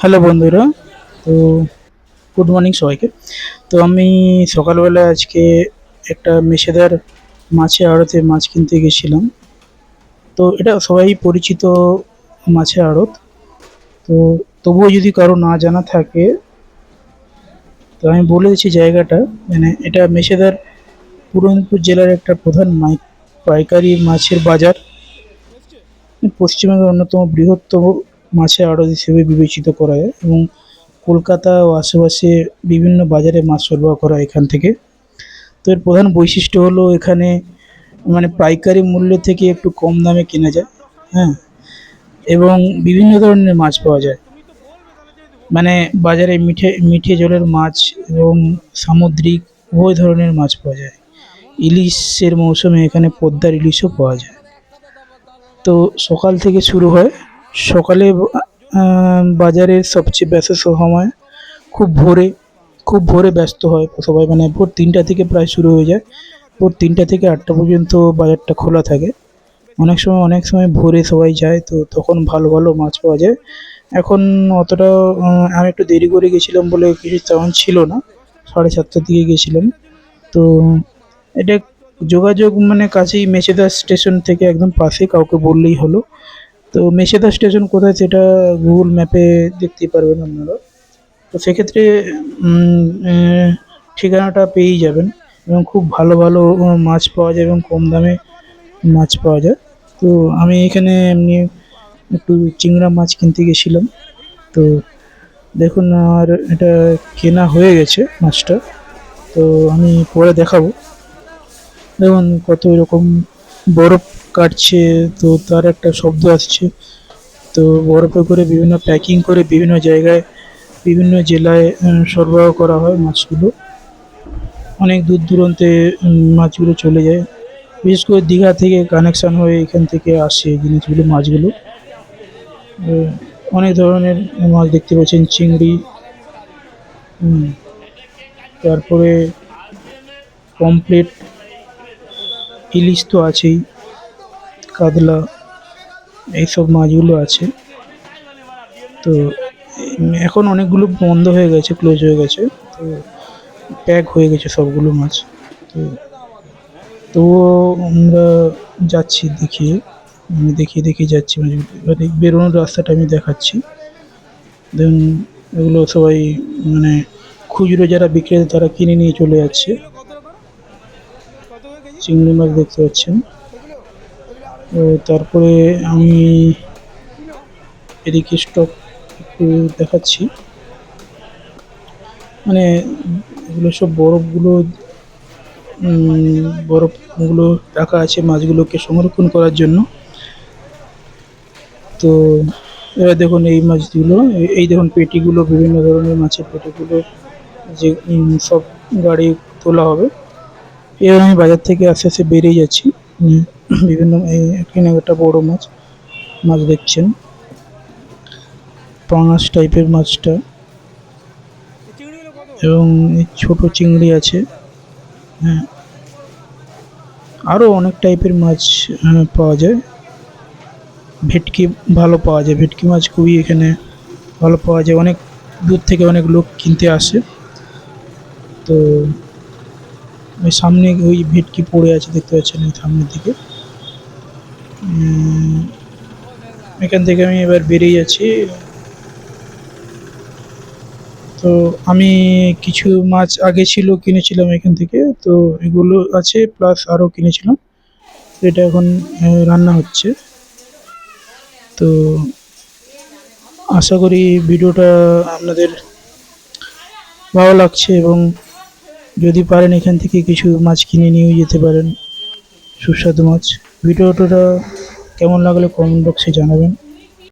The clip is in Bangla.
হ্যালো বন্ধুরা, তো গুড মর্নিং সবাইকে। তো আমি সকালবেলা আজকে একটা মেশেদার মাছের আড়তে মাছ কিনতে গেছিলাম। তো এটা সবাই পরিচিত মাছের আড়ত। তো তবুও যদি কারও না জানা থাকে, তো আমি বলে দিচ্ছি জায়গাটা। মানে এটা মেশেদার পূর্ব মেদিনীপুর জেলার একটা প্রধান মাই, পাইকারি মাছের বাজার। পশ্চিমবঙ্গের অন্যতম বৃহত্তম মাছের আড়ত হিসেবে বিবেচিত করা হয় এবং কলকাতা ও আশেপাশে বিভিন্ন বাজারে মাছ সরবরাহ করা এখান থেকে। তো এর প্রধান বৈশিষ্ট্য হলো এখানে মানে পাইকারি মূল্য থেকে একটু কম দামে কেনা যায় হ্যাঁ এবং বিভিন্ন ধরনের মাছ পাওয়া যায়। মানে বাজারে মিঠে মিঠে জলের মাছ এবং সামুদ্রিক উভয় ধরনের মাছ পাওয়া যায়। ইলিশের মৌসুমে এখানে পদ্মার ইলিশও পাওয়া যায়। তো সকাল থেকে শুরু হয় সকালে বাজারের সবচেয়ে ব্যস্ত সময় খুব ভোরে খুব ভোরে ব্যস্ত হয় সবাই। মানে ভোর তিনটা থেকে প্রায় শুরু হয়ে যায়। ভোর তিনটা থেকে আটটা পর্যন্ত বাজারটা খোলা থাকে। অনেক সময় অনেক সময় ভোরে সবাই যায়, তো তখন ভালো ভালো মাছ পাওয়া যায়। এখন অতটা আমি একটু দেরি করে গেছিলাম বলে কিছু তেমন ছিল না। সাড়ে সাতটার দিকে গেছিলাম। তো এটা যোগাযোগ মানে কাছেই মেচেদা স্টেশন থেকে একদম পাশে কাউকে বললেই হলো। তো মেচেদা স্টেশন কোথায় সেটা গুগল ম্যাপে দেখতেই পারবেন আপনারা। তো সেক্ষেত্রে ঠিকানাটা পেয়েই যাবেন এবং খুব ভালো ভালো মাছ পাওয়া যায় এবং কম দামে মাছ পাওয়া যায়। তো আমি এখানে এমনি একটু চিংড়া মাছ কিনতে গেছিলাম। তো দেখুন আর এটা কেনা হয়ে গেছে মাছটা। তো আমি পরে দেখাবো। দেখুন কত এরকম বরফ কাটছে, তো তার একটা শব্দ আসছে। তো বরফে করে বিভিন্ন প্যাকিং করে বিভিন্ন জায়গায়, বিভিন্ন জেলায় সরবরাহ করা হয় মাছগুলো। অনেক দূর দূরান্তে মাছগুলো চলে যায়। বিশেষ করে দীঘা থেকে কানেকশান হয়ে এখান থেকে আসে জিনিসগুলো, মাছগুলো। অনেক ধরনের মাছ দেখতে পাচ্ছেন, চিংড়ি। তারপরে পমপ্লেট ইলিশ তো আছেই। কাতলা এইসব মাছগুলো আছে। তো, এখন অনেকগুলো বন্ধ হয়ে গেছে ক্লোজ হয়ে গেছে। তো প্যাক হয়ে গেছে সবগুলো মাছ। তো, তবুও আমরা যাচ্ছি, দেখিয়ে। আমি দেখিয়ে দেখিয়ে যাচ্ছি মাছগুলো। এবারে বেরোনোর রাস্তাটা আমি দেখাচ্ছি। দেন এগুলো সবাই মানে খুচরো যারা বিক্রেতা, তারা কিনে নিয়ে চলে যাচ্ছে। চিংড়ি মাছ দেখতে পাচ্ছেন। তারপরে আমি এদিকে স্টক একটু দেখাচ্ছি। মানে এগুলো সব বরফগুলো বরফগুলো রাখা আছে মাছগুলোকে সংরক্ষণ করার জন্য। তো এবার দেখুন এই মাছগুলো, এই দেখুন পেটিগুলো, বিভিন্ন ধরনের মাছের পেটিগুলো, যে সব গাড়ি তোলা হবে। এবার আমি বাজার থেকে আস্তে আস্তে বেরিয়ে যাচ্ছি। বিভিন্ন এই এখানে একটা বড় মাছ মাছ দেখছেন। পাঙাশ টাইপের মাছটা। এবং এই ছোট চিংড়ি আছে। হ্যাঁ। আরও অনেক টাইপের মাছ আহ, পাওয়া যায়। ভেটকি ভালো পাওয়া যায়। ভেটকি মাছ খুবই এখানে ভালো পাওয়া যায়। অনেক দূর থেকে অনেক লোক কিনতে আসে। তো ওই সামনে ওই ভেটকি পড়ে আছে দেখতে পাচ্ছেন এই সামনের দিকে। এখান থেকে আমি এবার বেরিয়ে যাচ্ছি। তো আমি কিছু মাছ আগে ছিল, কিনেছিলাম এখান থেকে। তো এগুলো আছে প্লাস আরও কিনেছিলাম। এটা এখন রান্না হচ্ছে। তো আশা করি ভিডিওটা আপনাদের ভালো লাগছে এবং যদি পারেন এখান থেকে কিছু মাছ কিনে নিয়েও যেতে পারেন। সুস্বাদু মাছ। ভিডিওটা কেমন লাগলে কমেন্ট বক্সে জানাবেন।